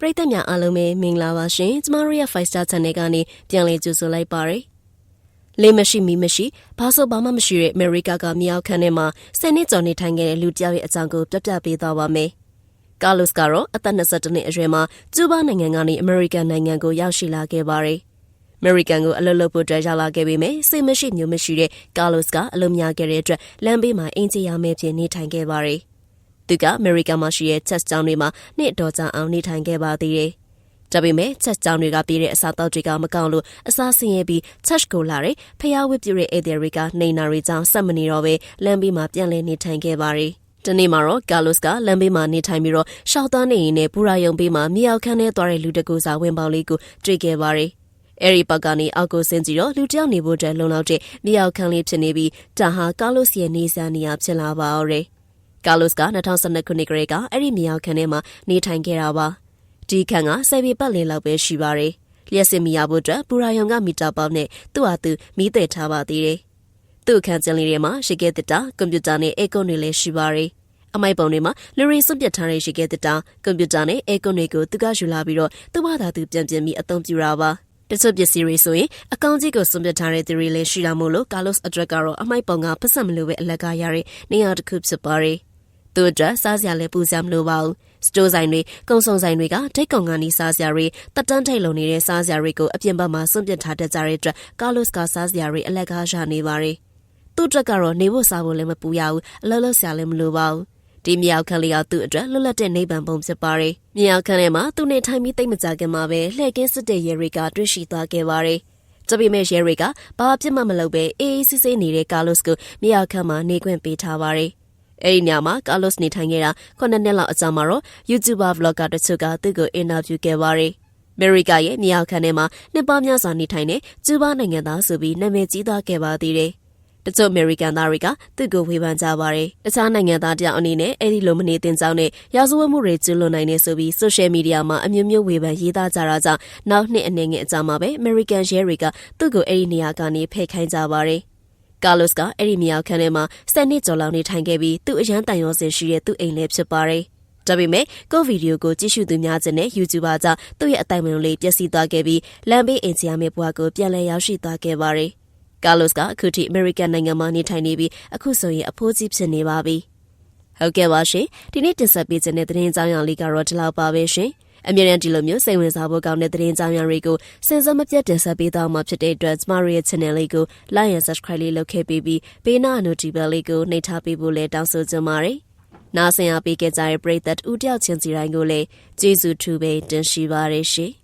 ပရိသတ်များအားလုံးပဲမင်္ဂလာပါရှင်ကျမတို့ရဲ့ Five Star Channel ကနေပြန်လည်ကြိုဆိုလိုက်ပါရယ်လေးမရှိမီမရှိဘာဆိုဘာမှမရှိတဲ့အမေရိကကမြောက်ခန်းထဲမှာဆယ်နှစ်ကျော်နေထိုင်ခဲ့တဲ့လူတစ်ယောက်ရဲ့အကြောင်းကိုပြပြပေးသွားပါမယ်ကာလုစ်ကတော့အသက်22နှစ်အရွယ်မှာကျူးဘားနိုင်ငံကနေအမေရိကန်နိုင်ငံကိုရောက်ရှိလာခဲ့ပါတယ်အမေရိကန်ကိုအလုပ်လုပ်ဖို့အတွက်ရောက်လာခဲ့ပေမယ့်စိတ်မရှိမျိုးမရှိတဲ့ကာလုစ်ကအလုပ်များခဲ့တဲ့အတွက်လမ်းဘေးမှာအင်ဂျီယာမဲဖြစ်နေထိုင်ခဲ့ပါတယ်။ သူကအမေရိကန်မှာရှိတဲ့ချက်ကျောင်းတွေမှာနှစ်တော်ကြာအောင်နေထိုင်ခဲ့ပါသေးတယ်။ဒါပေမဲ့ချက်ကျောင်းတွေကပြည့်တဲ့အစားအသောက်တွေကမကောင်းလို့အစားဆင်းရဲပြီးချက်ကိုလာတဲ့ဖျားဝတ်ပြည့်တဲ့ဧည့်သည်တွေကနေနာတွေကြောင့်ဆက်မနေတော့ပဲလမ်းဘေးမှာပြန်လည်နေထိုင်ခဲ့ပါရီ။ဒီနေ့မှာတော့ကာလုစ်ကလမ်းဘေးမှာနေထိုင်ပြီးတော့ရှောက်သားနေရင်နဲ့ပူရာယုံဘေးမှာမြေအောက်ခန်းထဲသွားတဲ့လူတကူစာဝင်ပေါင်းလေးကိုတွေ့ခဲ့ပါရီ။အဲဒီဘက်ကနေအောက်ကိုဆင်းကြည့်တော့လူတစ်ယောက်နေဖို့အတွက်လုံလောက်တဲ့မြေအောက်ခန်းလေးဖြစ်နေပြီးဒါဟာကာလုစ်ရဲ့နေစာနေရာဖြစ်လာပါတော့တယ်။ ကာလုစ်က2012ခုနှစ်ကလေးကအဲ့ဒီမြေအောက်ခန်းထဲမှာနေထိုင်ခဲ့တာပါဒီခန်းကဆယ်ပေပတ်လည်လောက်ပဲရှိပါတယ်လျှက်စစ်မရဖို့အတွက်ပူရာယုံကမီတာပေါက်နဲ့သူ့ဟာသူမီးတဲ့ထားပါသေးတယ်သူ့အခန်းကျင်းလေးထဲမှာရှိခဲ့တဲ့တာကွန်ပျူတာနဲ့အေကွန်တွေလည်းရှိပါတယ်အမိုက်ပုံတွေမှာလူရီစွန့်ပစ်ထားတဲ့ရှိခဲ့တဲ့တာကွန်ပျူတာနဲ့အေကွန်တွေကိုသူကယူလာပြီးတော့သူ့ဘာသာသူပြန်ပြင်ပြီးအသုံးပြုတာပါတချို့ပစ္စည်းတွေဆိုရင်အကောင့်ကြီးကိုစွန့်ပစ်ထားတဲ့သူတွေလည်းရှိတာမို့လို့ကာလုစ်အတွက်ကတော့အမိုက်ပုံကပတ်စံမလို့ပဲအလကားရတဲ့နေရာတစ်ခုဖြစ်ပါတယ်။ သူအတွက်စားစရာလည်းပူစရာမလိုပါဘူး။စတိုးဆိုင်တွေ၊ကုံစုံဆိုင်တွေကဒိတ်ကောင်ကနေစားစရာတွေတက်တန်းထိတ်လုံနေတဲ့စားစရာတွေကိုအပြင်ဘက်မှာစွန့်ပစ်ထားတတ်ကြတဲ့အတွက်ကာလုစ်ကစားစရာတွေအလကားရနေပါတယ်။သူ့အတွက်ကတော့နေဖို့စားဖို့လည်းမပူရဘူး။အလုပ်လုပ်စရာလည်းမလိုပါဘူး။ဒီမြောက်ခန်းလေးကသူ့အတွက်လွတ်လပ်တဲ့နေပံပုံဖြစ်ပါတယ်။မြောက်ခန်းထဲမှာသူနဲ့ထိုင်ပြီးတိတ်မကြခင်မှာပဲလှည့်ကင်းစစ်တဲ့ရဲတွေကတွေ့ရှိသွားခဲ့ပါတယ်။ကြပိမဲ့ရဲတွေကဘာပြစ်မှမလုပ်ပဲအေးအေးဆေးဆေးနေတဲ့ကာလုစ်ကိုမြောက်ခန်းမှာနေခွင့်ပေးထားပါတယ်။ အဲဒီညမှာကာလုစ်နေထိုင်ခဲ့တာ9နှစ်လောက်အကြာမှာတော့ YouTuber vlogger တချို့ကသူ့ကိုအင်တာဗျူးခဲ့ပါတယ်။အမေရိကရဲ့မြောက်ခန်းထဲမှာနှစ်ပေါင်းများစွာနေထိုင်တဲ့ကျူးဘားနိုင်ငံသားဆိုပြီးနာမည်ကြီးသွားခဲ့ပါသေးတယ်။တချို့အမေရိကန်သားတွေကသူ့ကိုဝေဖန်ကြပါတယ်။တခြားနိုင်ငံသားတယောက်အနေနဲ့အဲ့ဒီလိုမနေသင့်ကြောင်းနဲ့ရာဇဝတ်မှုတွေကျူးလွန်နိုင်နေဆိုပြီးဆိုရှယ်မီဒီယာမှာအမျိုးမျိုးဝေဖန်ရေးသားကြတာကြောင့်နောက်နှစ်အနေငယ်အကြာမှာပဲအမေရိကန်ရဲတွေကသူ့ကိုအဲ့ဒီနေရာကနေဖယ်ခိုင်းကြပါတယ်။ ကာလုစ်ကအဲ့ဒီမြောက်ခန်းထဲမှာစနစ်ကျော်လောက်နေထိုင်ခဲ့ပြီးသူ့အရန်တန်ရောစင်ရှိတဲ့သူ့အိမ်လည်းဖြစ်ပါတယ်။ဒါပေမဲ့ကိုဗီဒီယိုကိုကြည့်ရှုသူများခြင်းနဲ့ YouTuber ကြောင့်သူ့ရဲ့အတိုင်ပင်လေးပျက်စီးသွားခဲ့ပြီးလမ်းဘေးအင်ဂျီယာမဲ့ဘွားကိုပြန်လည်ရောက်ရှိသွားခဲ့ပါတယ်။ကာလုစ်ကအခုထိအမေရိကန်နိုင်ငံမှာနေထိုင်နေပြီးအခုဆိုရင်အဖိုးကြီးဖြစ်နေပါပြီ။ဟုတ်ကဲ့ပါရှင်ဒီနေ့တင်ဆက်ပေးခြင်းတဲ့သတင်းကြောင်းရာလေးကတော့ဒီလောက်ပါပဲရှင်။ အမြဲတမ်းဒီလိုမျိုးစိတ်ဝင်စားဖို့ကောင်းတဲ့သတင်းကြောင်းရာတွေကိုစင်စမပြတ်တင်ဆက်ပေးသွားမှာဖြစ်တဲ့အတွက်ကျမတို့ရဲ့ channel လေးကို like and subscribe လေးလုပ်ခဲ့ပြီးပြီးပေးနာ notification လေးကိုနှိပ်ထားပေးဖို့လည်းတောင်းဆိုချင်ပါတယ်။နားဆင်အားပေးကြတဲ့ပရိသတ်ဦးတယောက်ချင်းစီတိုင်းကိုလည်းကျေးဇူးထူးပဲတင်ရှိပါရရှင်။